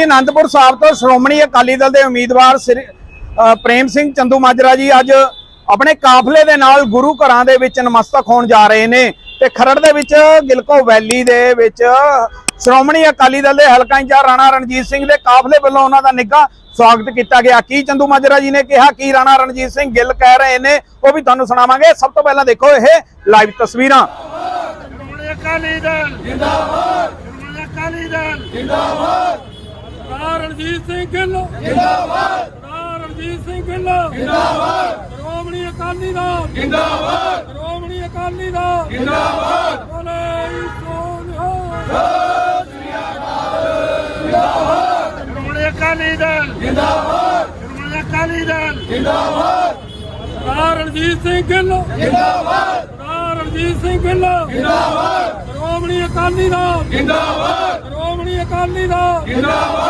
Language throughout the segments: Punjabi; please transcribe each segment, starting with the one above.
ਜੀ ਅਨੰਦਪੁਰ ਸਾਹਿਬ ਤੋਂ ਸ਼੍ਰੋਮਣੀ ਅਕਾਲੀ ਦਲ ਦੇ ਉਮੀਦਵਾਰ ਸ੍ਰੀ ਪ੍ਰੇਮ ਸਿੰਘ ਚੰਦੂ ਮਾਜਰਾ ਜੀ ਅੱਜ ਆਪਣੇ ਕਾਫਲੇ ਦੇ ਨਾਲ ਗੁਰੂ ਘਰਾਂ ਦੇ ਵਿੱਚ ਨਮਸਤਕ ਹੋਣ ਜਾ ਰਹੇ ਨੇ ਤੇ ਖਰੜ ਦੇ ਵਿੱਚ ਗਿਲਕੋ ਵੈਲੀ ਦੇ ਵਿੱਚ ਸ਼੍ਰੋਮਣੀ ਅਕਾਲੀ ਦਲ ਦੇ ਹਲਕਾ ਇੰਚਾਰਜ ਰਾਣਾ ਰਣਜੀਤ ਸਿੰਘ ਦੇ ਕਾਫਲੇ ਵੱਲੋਂ ਉਹਨਾਂ ਦਾ ਨਿੱਘਾ ਸਵਾਗਤ ਕੀਤਾ ਗਿਆ। ਕੀ ਚੰਦੂ ਮਾਜਰਾ ਜੀ ਨੇ ਕਿਹਾ? ਕੀ ਰਾਣਾ ਰਣਜੀਤ ਸਿੰਘ ਗਿੱਲ ਕਹਿ ਰਹੇ ਨੇ? ਉਹ ਵੀ ਤੁਹਾਨੂੰ ਸੁਣਾਵਾਂਗੇ। ਸਭ ਤੋਂ ਪਹਿਲਾਂ ਦੇਖੋ ਇਹ ਲਾਈਵ ਤਸਵੀਰਾਂ। ਸ਼੍ਰੋਮਣੀ ਅਕਾਲੀ ਦਲ। ਜਿੰਦਾਬਾਦ ਸ਼੍ਰੋਮਣੀ ਅਕਾਲੀ ਦਲ। ਜਿੰਦਾਬਾਦ। ਸਰਦਾਰ ਰਣਜੀਤ ਸਿੰਘ ਗਿੱਲ। ਜਿੰਦਾਬਾਦ। ਸਰਦਾਰ ਰਣਜੀਤ ਸਿੰਘ ਗਿੱਲ। ਜਿੰਦਾਬਾਦ। ਸ਼੍ਰੋਮਣੀ ਅਕਾਲੀ ਦਲ। ਜਿੰਦਾਬਾਦ। ਸ਼੍ਰੋਮਣੀ ਅਕਾਲੀ ਦਲ। ਜਿੰਦਾਬਾਦ। ਬੋਲੇ ਸੋਨਿਹਾ ਸ਼੍ਰੋਮਣੀ ਅਕਾਲੀ ਦਲ। ਜਿੰਦਾਬਾਦ। ਸ਼੍ਰੋਮਣੀ ਅਕਾਲੀ ਦਲ। ਜਿੰਦਾਬਾਦ। ਸਰਦਾਰ ਰਣਜੀਤ ਸਿੰਘ ਗਿੱਲ। ਜਿੰਦਾਬਾਦ। ਸਰਦਾਰ ਰਣਜੀਤ ਸਿੰਘ ਗਿੱਲ। ਜਿੰਦਾਬਾਦ। ਸ਼੍ਰੋਮਣੀ ਅਕਾਲੀ ਦਲ। ਜਿੰਦਾਬਾਦ। ਸ਼੍ਰੋਮਣੀ ਅਕਾਲੀ ਦਲ। ਜਿੰਦਾਬਾਦ।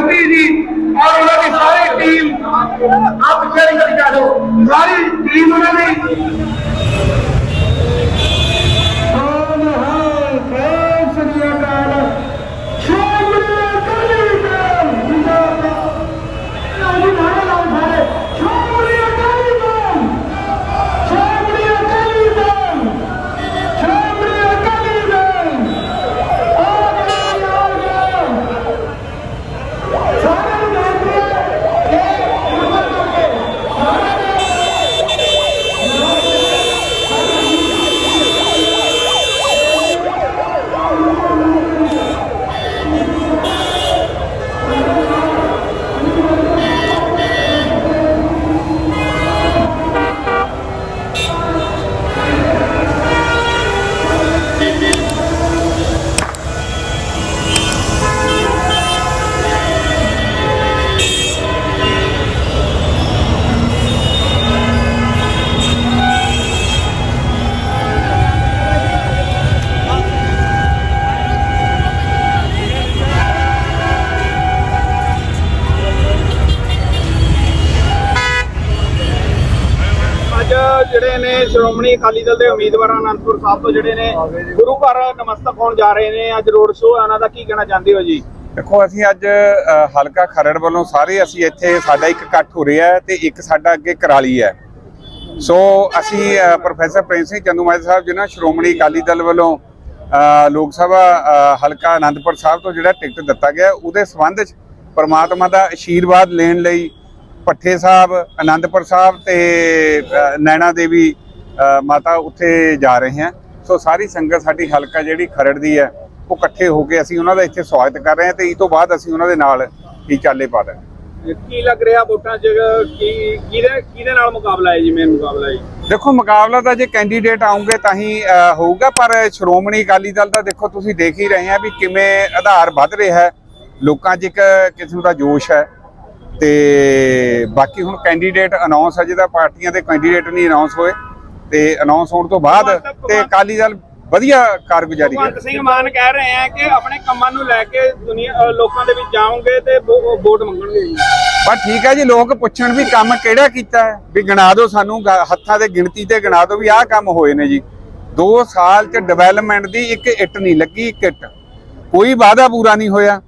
ਯੂਥ ਜੀ ਔਰ ਉਹਨਾਂ ਦੀ ਸਾਰੀ ਟੀਮ ਆਪ ਸ਼ੇਅਰਿੰਗ ਕਰੀ ਜਾ ਦਿਓ ਸਾਰੀ ਟੀਮ ਉਹਨਾਂ ਦੀ ਜਿਹੜੇ ਨੇ ਸ਼੍ਰੋਮਣੀ ਅਕਾਲੀ ਦਲ ਦੇ ਉਮੀਦਵਾਰ ਅਨੰਦਪੁਰ ਸਾਹਿਬ ਤੋਂ ਜਿਹੜੇ ਨੇ ਗੁਰੂ ਘਰ ਨਮਸਤਕ ਹੋਣ ਜਾ ਰਹੇ ਨੇ ਅੱਜ ਰੋਡ ਸ਼ੋਅ ਇਹਨਾਂ ਦਾ ਕੀ ਕਹਿਣਾ ਚਾਹੁੰਦੇ ਹੋ ਜੀ? ਦੇਖੋ ਅਸੀਂ ਅੱਜ ਹਲਕਾ ਖਰੜ ਵੱਲੋਂ ਸਾਰੇ ਅਸੀਂ ਇੱਥੇ ਸਾਡਾ ਇੱਕ ਇਕੱਠ ਹੋ ਰਿਹਾ ਹੈ ਤੇ ਇੱਕ ਸਾਡਾ ਅੱਗੇ ਕਰਾਲੀ ਹੈ। ਸੋ ਅਸੀਂ ਪ੍ਰੋਫੈਸਰ ਪ੍ਰੇਮ ਸਿੰਘ ਚੰਦੂਮਾਜਰਾ ਸਾਹਿਬ ਜੀ ਨਾਲ ਸ਼੍ਰੋਮਣੀ ਅਕਾਲੀ ਦਲ ਵੱਲੋਂ ਅ, ਲੋਕ ਸਭਾ ਹਲਕਾ ਆਨੰਦਪੁਰ ਸਾਹਿਬ ਤੋਂ ਜਿਹੜਾ ਟਿਕਟ ਦਿੱਤਾ ਗਿਆ ਉਹਦੇ ਸੰਬੰਧ ਚ ਪ੍ਰਮਾਤਮਾ ਦਾ ਆਸ਼ੀਰਵਾਦ ਲੈਣ ਲਈ ਪੱਠੇ ਸਾਹਿਬ ਆਨੰਦਪੁਰ ਸਾਹਿਬ ਤੇ ਨੈਣਾ ਦੇਵੀ ਮਾਤਾ ਉੱਥੇ ਜਾ ਰਹੇ ਹਾਂ। ਸੋ ਸਾਰੀ ਸੰਗਤ ਸਾਡੀ ਹਲਕਾ ਜਿਹੜੀ ਖਰੜ ਦੀ ਹੈ ਉਹ ਇਕੱਠੇ ਹੋ ਕੇ ਅਸੀਂ ਉਹਨਾਂ ਦਾ ਇੱਥੇ ਸਵਾਗਤ ਕਰ ਰਹੇ ਹਾਂ ਤੇ ਇਸ ਤੋਂ ਬਾਅਦ ਅਸੀਂ ਉਹਨਾਂ ਦੇ ਨਾਲ ਹੀ ਚਾਲੇ ਪਾ ਦਾਂਗੇ ਕੀ ਲੱਗ ਰਿਹਾ ਵੋਟਾਂ 'ਚ? ਕੀ ਕਿਹਦੇ ਕਿਹਦੇ ਨਾਲ ਮੁਕਾਬਲਾ ਹੈ ਜੀ ਮੇਨ ਮੁਕਾਬਲਾ ਹੈ ਦੇਖੋ ਮੁਕਾਬਲਾ ਤਾਂ ਜੇ ਕੈਂਡੀਡੇਟ ਆਉਂਗੇ ਤਾਂ ਹੀ ਹੋਊਗਾ ਪਰ ਸ਼੍ਰੋਮਣੀ ਅਕਾਲੀ ਦਲ ਦਾ ਦੇਖੋ ਤੁਸੀਂ ਦੇਖ ਹੀ ਰਹੇ ਆ ਵੀ ਕਿਵੇਂ ਆਧਾਰ ਵੱਧ ਰਿਹਾ ਹੈ। ਲੋਕਾਂ 'ਚ ਇੱਕ ਕਿਸਮ ਦਾ ਜੋਸ਼ ਹੈ। ਤੇ ਬਾਕੀ ਹੁਣ ਕੈਂਡੀਡੇਟ ਅਨਾਉਂਸ ਅਜੇ ਤਾਂ ਪਾਰਟੀਆਂ ਦੇ ਕੈਂਡੀਡੇਟ ਨਹੀਂ ਅਨਾਉਂਸ ਹੋਏ ਤੇ ਅਨਾਉਂਸ ਹੋਣ ਤੋਂ ਬਾਅਦ ਤੇ ਅਕਾਲੀ ਦਲ ਵਧੀਆ ਕਾਰਗੁਜ਼ਾਰੀ ਕਰ। ਭਗਵੰਤ ਸਿੰਘ ਮਾਨ ਕਹਿ ਰਹੇ ਆ ਕਿ ਆਪਣੇ ਕੰਮਾਂ ਨੂੰ ਲੈ ਕੇ ਦੁਨੀਆ ਲੋਕਾਂ ਦੇ ਵਿੱਚ ਜਾਓਗੇ ਤੇ ਵੋਟ ਮੰਗਣਗੇ ਜੀ। ਪਰ ਠੀਕ ਹੈ ਜੀ ਲੋਕ ਪੁੱਛਣ ਵੀ ਕੰਮ ਕਿਹੜਾ ਕੀਤਾ ਹੈ ਵੀ ਗਿਣਾ ਦਿਓ ਸਾਨੂੰ ਹੱਥਾਂ ਦੇ ਗਿਣਤੀ ਤੇ ਗਿਣਾ ਦਿਓ ਵੀ ਆਹ ਕੰਮ ਹੋਏ ਨੇ ਜੀ। 2 ਸਾਲ ਚ ਡਿਵੈਲਪਮੈਂਟ ਦੀ ਇੱਕ ਇੱਟ ਨਹੀਂ ਲੱਗੀ ਇੱਕ ਇੱਟ। ਕੋਈ ਵਾਅਦਾ ਪੂਰਾ ਨਹੀਂ ਹੋਇਆ।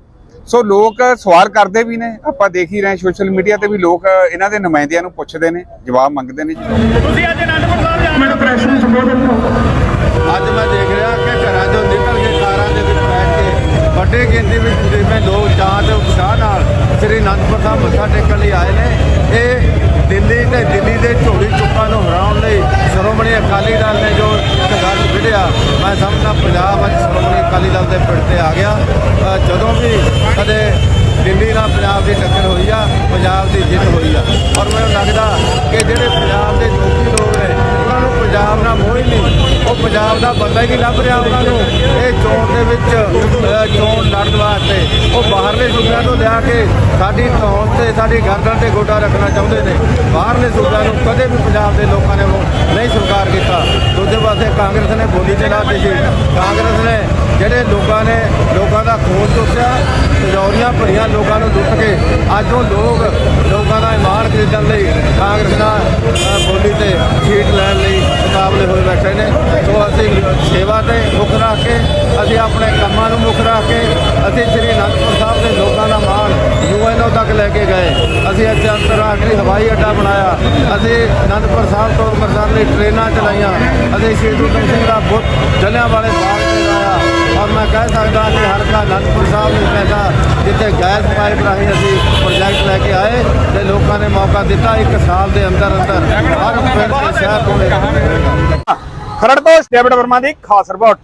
ਸੋ ਲੋਕ ਸਵਾਲ ਕਰਦੇ ਵੀ ਨੇ ਆਪਾਂ ਦੇਖ ਹੀ ਰਹੇ ਸੋਸ਼ਲ ਮੀਡੀਆ ਤੇ ਵੀ ਲੋਕ ਇਹਨਾਂ ਦੇ ਨੁਮਾਇੰਦਿਆਂ ਨੂੰ ਪੁੱਛਦੇ ਨੇ ਜਵਾਬ ਮੰਗਦੇ ਨੇ ਤੁਸੀਂ ਅੱਜ ਅਨੰਦਪੁਰ ਸਾਹਿਬ ਜਾ ਮੈਨੂੰ ਪ੍ਰੈਸ ਨੂੰ ਸੰਬੋਧਨ ਕਰੋ। ਅੱਜ ਮੈਂ ਦੇਖ ਰਿਹਾ ਕਿ ਘਰਾਂ ਚੋਂ ਨਿਕਲ ਕੇ ਕਾਰਾਂ ਦੇ ਵਿੱਚ ਬੈਠ ਕੇ ਵੱਡੇ ਗਿਣਤੀ ਵਿੱਚ ਜਿਵੇਂ ਲੋਕ ਚਾਹ ਤੇ ਉਤਸ਼ਾਹ ਨਾਲ ਸ੍ਰੀ ਅਨੰਦਪੁਰ ਸਾਹਿਬ ਮੱਥਾ ਟੇਕਣ ਲਈ ਆਏ ਨੇ ਦਿੱਲੀ ਦਿੱਲੀ ਦੇ ਝੋਲੀ ਚੁੱਕਾਂ ਨੂੰ ਹਰਾਉਣ ਲਈ ਸ਼੍ਰੋਮਣੀ ਅਕਾਲੀ ਦਲ ਨੇ ਜੋ ਸੰਘਰਸ਼ ਵਿੱਢਿਆ, ਮੈਂ ਸਮਝਦਾ ਪੰਜਾਬ ਅੱਜ ਸ਼੍ਰੋਮਣੀ ਅਕਾਲੀ ਦਲ ਦੇ ਪਿੰਡ ਤੇ ਆ ਗਿਆ। ਜਦੋਂ ਵੀ ਕਦੇ ਦਿੱਲੀ ਨਾਲ ਪੰਜਾਬ ਦੀ ਟੱਕਰ ਹੋਈ ਆ, ਪੰਜਾਬ ਦੀ ਜਿੱਤ ਹੋਈ ਆ। ਔਰ ਮੈਨੂੰ ਲੱਗਦਾ ਕਿ ਜਿਹੜੇ ਪੰਜਾਬ ਦੇ ਦੋਖੀ ਲੋਕ ਨੇ, ਉਹਨਾਂ ਨੂੰ ਪੰਜਾਬ ਨਾਲ ਮੋਹ ਹੀ ਨਹੀਂ, ਉਹ ਪੰਜਾਬ ਦਾ ਬੰਦਾ ਹੀ ਨਹੀਂ ਲੱਭ ਰਿਹਾ ਉਹਨਾਂ ਨੂੰ। ਇਹ ਚੋਣ ਦੇ ਵਿੱਚ ਲੜਨ ਵਾਸਤੇ। ਉਹ ਬਾਹਰਲੇ ਸੂਬਿਆਂ ਤੋਂ ਲਿਆ ਕੇ ਸਾਡੀ ਧੌਣ ਤੇ, ਸਾਡੀ ਗਰਦਨ ਤੇ ਗੋਡਾ ਰੱਖਣਾ ਚਾਹੁੰਦੇ ਨੇ। ਬਾਹਰਲੇ ਸੂਬਿਆਂ ਨੂੰ ਕਦੇ ਵੀ ਪੰਜਾਬ ਦੇ ਲੋਕਾਂ ਨੇ ਨਹੀਂ ਸਵੀਕਾਰ ਕੀਤਾ। ਦੂਜੇ ਪਾਸੇ ਕਾਂਗਰਸ ਨੇ ਬੋਲੀ ਚਲਾਤੀ ਦਿੱਤੀ ਕਾਂਗਰਸ ਨੇ ਜਿਹੜੇ ਲੋਕਾਂ ਨੇ, ਲੋਕਾਂ ਦਾ ਖੋਜ ਚੁੱਕਿਆ ਤਜੌਰੀਆਂ ਭਰੀਆਂ ਲੋਕਾਂ ਨੂੰ ਲੁੱਟ ਕੇ, ਅੱਜ ਉਹ ਲੋਕ ਲੋਕਾਂ ਦਾ ਇਮਾਨ ਖਰੀਦਣ ਲਈ ਕਾਂਗਰਸ ਨਾਲ ਬੋਲੀ ਤੇ ਸੀਟ ਲੈਣ ਲਈ ਮੁਕਾਬਲੇ ਹੋਏ ਬੈਠੇ ਨੇ। ਸੋ ਅਸੀਂ ਸੇਵਾ ਤੇ ਮੁੱਖ ਰੱਖ ਕੇ ਅਸੀਂ ਆਪਣੇ ਕੰਮਾਂ ਨੂੰ ਮੁੱਖ ਰੱਖ ਕੇ ਅਸੀਂ ਸ੍ਰੀ ਅਨੰਦਪੁਰ ਸਾਹਿਬ ਦੇ ਲੋਕਾਂ ਦਾ ਮਾਣ ਯੂਐਨਓ ਤੱਕ ਲੈ ਕੇ ਗਏ। ਅਸੀਂ ਅੱਜ ਅੰਤਰਰਾਸ਼ਟਰੀ ਹਵਾਈ ਅੱਡਾ ਬਣਾਇਆ। ਅਸੀਂ ਅਨੰਦਪੁਰ ਸਾਹਿਬ ਤੋਂ ਅੰਮ੍ਰਿਤਸਰ ਲਈ ਟ੍ਰੇਨਾਂ ਚਲਾਈਆਂ। ਅਸੀਂ ਸ਼ਹੀਦ ਊਧਮ ਸਿੰਘ ਦਾ ਬੁੱਤ ਜਲਿਆਂ ਵਾਲੇ ਬਾਗ ਤੇ ਲਾਇਆ। ਔਰ ਮੈਂ ਕਹਿ ਸਕਦਾ ਕਿ ਹਲਕਾ ਅਨੰਦਪੁਰ ਸਾਹਿਬ ਨੂੰ ਪੈਸਾ ਜਿੱਥੇ ਗੈਸ ਪਾਈਪ ਰਾਹੀਂ ਅਸੀਂ ਪ੍ਰੋਜੈਕਟ ਲੈ ਕੇ ਆਏ ਤੇ ਲੋਕਾਂ ਨੇ ਮੌਕਾ ਦਿੱਤਾ ਇੱਕ ਸਾਲ ਦੇ ਅੰਦਰ ਅੰਦਰ। ਹਰ ਪਿੰਡ ਤੇ ਸ਼ਹਿਰ ਤੋਂ ਇੱਕ ਡੇਵਿਡ ਵਰਮਾ ਦੀ ਖਾਸ ਰਿਪੋਰਟ।